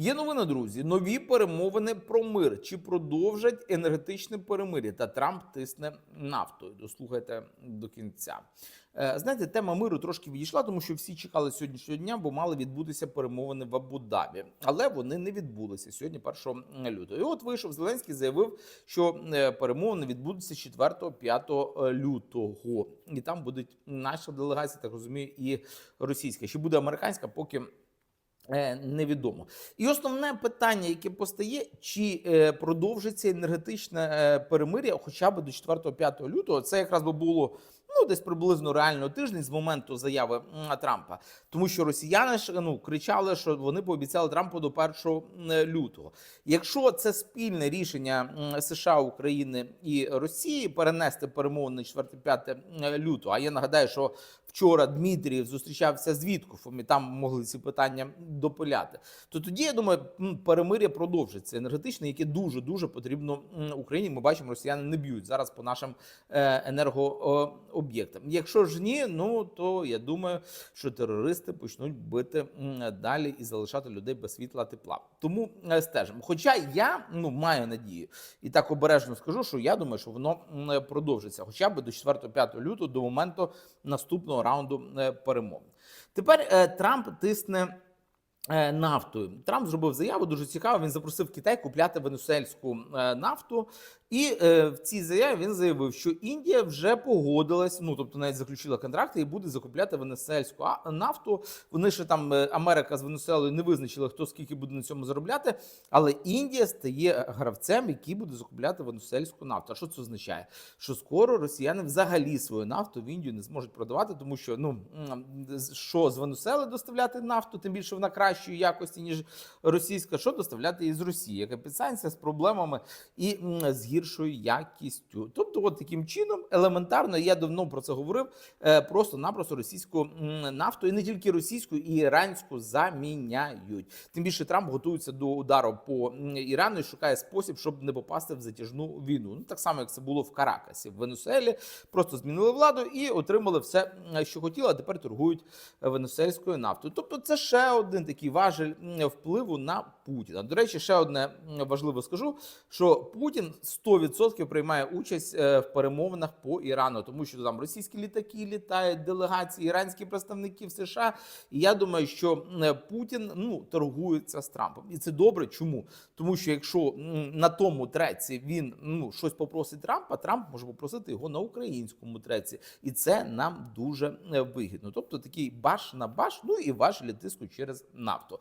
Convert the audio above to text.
Є новина, друзі. Нові перемовини про мир. Чи продовжать енергетичне перемир'я? Та Трамп тисне нафтою. Дослухайте до кінця. Е, Знаєте, тема миру трошки відійшла, тому що всі чекали сьогоднішнього дня, бо мали відбутися перемовини в Абу-Дабі. Але вони не відбулися сьогодні, 1 лютого. І от вийшов Зеленський, заявив, що е, перемовини відбудуться 4-5 лютого. І там будуть наша делегація, так розумію, і російська. Чи буде американська, поки. Е, Невідомо. І основне питання, яке постає, чи е, продовжиться енергетичне е, перемир'я хоча б до 4-5 лютого. Це якраз би було ну десь приблизно реально тиждень з моменту заяви Трампа, тому що росіяни ж ну кричали, що вони пообіцяли Трампу до 1 лютого. Якщо це спільне рішення США, України і Росії перенести перемовини на 4-5 лютого, а я нагадаю, що вчора Дмитрієв зустрічався з Віткофом, і там могли ці питання допиляти. То тоді я думаю, перемир'я продовжиться енергетичне, яке дуже дуже потрібно Україні. Ми бачимо, росіяни не б'ють зараз по нашим е, енергооб'єктам. Якщо ж ні, ну то я думаю, що терористи почнуть бити далі і залишати людей без світла тепла. Тому е, стежимо. Хоча я ну маю надію і так обережно скажу, що я думаю, що воно м, продовжиться, хоча б до 4-5 лютого, до моменту наступного раунду е, перемовин. Тепер е, Трамп тисне. Е, Нафтою Трамп зробив заяву дуже цікаво. Він запросив Китай купляти венесуельську е, нафту, і е, в цій заяві він заявив, що Індія вже погодилась, ну тобто навіть заключила контракти і буде закупляти венесуельську нафту. Вони ще там Америка з Венесуелою не визначили, хто скільки буде на цьому заробляти. Але Індія стає гравцем, який буде закупляти венесуельську нафту. А що це означає? Що скоро росіяни взагалі свою нафту в Індію не зможуть продавати, тому що ну що з Венесуели доставляти нафту, тим більше вона кращої якості ніж російська. Що доставляти із Росії, яка підсанція з проблемами і з гіршою якістю. Тобто, от таким чином, елементарно, я давно про це говорив. е, Просто-напросто російську нафту, і не тільки російську, і іранську заміняють. Тим більше Трамп готується до удару по Ірану і шукає спосіб, щоб не попасти в затяжну війну. Ну так само, як це було в Каракасі, в Венесуелі. Просто змінили владу і отримали все, що хотіли, а тепер торгують е, венесуельською нафтою. Тобто, це ще один такий важель впливу на Путіна. До речі, ще одне важливо скажу, що Путін 100% приймає участь е, в перемовинах по Ірану, тому що там російські літаки літають, делегації, іранські представники в США. І я думаю, що Путін ну торгується з Трампом, і це добре. Чому? Тому що якщо на тому треці він ну щось попросить Трампа, Трамп може попросити його на українському треці, і це нам дуже е, вигідно. Тобто такий баш на баш, ну і важелі тиску через нафту. le.